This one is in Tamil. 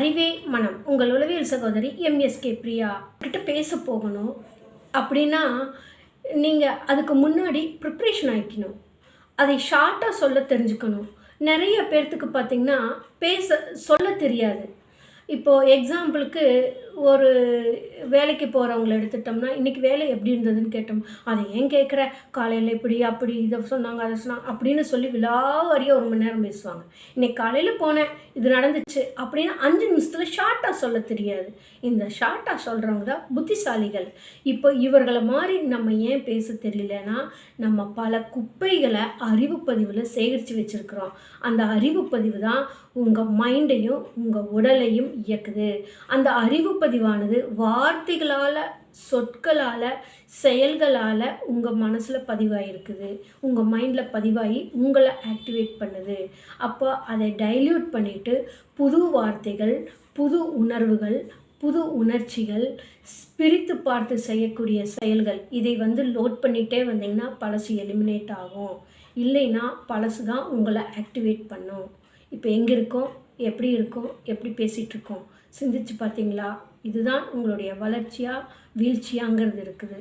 அறிவே மனம். உங்கள் உளவியல் சகோதரி எம்எஸ்கே பிரியா. கிட்ட பேச போகணும் அப்படின்னா நீங்கள் அதுக்கு முன்னாடி ப்ரிப்ரேஷன் ஆகிக்கணும் அதை ஷார்ட்டாக சொல்ல தெரிஞ்சுக்கணும். நிறைய பேர்த்துக்கு பார்த்திங்கன்னா பேச சொல்ல தெரியாது. இப்போது எக்ஸாம்பிளுக்கு ஒரு வேலைக்கு போகிறவங்கள எடுத்துட்டோம்னா இன்றைக்கி வேலை எப்படி இருந்ததுன்னு கேட்டோம். அதை ஏன் கேட்குற? காலையில் இப்படி அப்படி இதை சொன்னாங்க அதை சொன்னாங்க அப்படின்னு சொல்லி விழாவாரியாக ஒரு மணி நேரம் பேசுவாங்க. இன்றைக்கி காலையில் போனேன் இது நடந்துச்சு அப்படின்னு அஞ்சு நிமிஷத்தில் ஷார்ட்டாக சொல்ல தெரியாது. இந்த ஷார்ட்டாக சொல்கிறவங்க தான் புத்திசாலிகள். இப்போ இவர்களை மாதிரி நம்ம ஏன் பேச தெரியலனா நம்ம பல குப்பைகளை அறிவு பதிவில் சேகரித்து வச்சுருக்குறோம். அந்த அறிவு பதிவு தான் உங்கள் மைண்டையும் உங்கள் உடலையும் இயக்குது. அந்த அறிவு பதிவானது வார்த்தைகளால் சொற்களால் செயல்களால் உங்கள் மனசில் பதிவாகிருக்குது உங்கள் மைண்டில் பதிவாகி உங்களை ஆக்டிவேட் பண்ணுது. அப்போ அதை டைல்யூட் பண்ணிவிட்டு புது வார்த்தைகள் புது உணர்வுகள் புது உணர்ச்சிகள் பிரித்து பார்த்து செய்யக்கூடிய செயல்கள் இதை வந்து லோட் பண்ணிகிட்டே வந்தீங்கன்னா பழசு எலிமினேட் ஆகும். இல்லைன்னா பழசு தான் உங்களை ஆக்டிவேட் பண்ணும். இப்போ எங்கே இருக்கோம்? எப்படி இருக்கும் எப்படி பேசிகிட்டு இருக்கோம் சிந்திச்சு பார்த்தீங்களா? இதுதான் உங்களுடைய வளர்ச்சியாக வீழ்ச்சியாங்கிறது இருக்குது.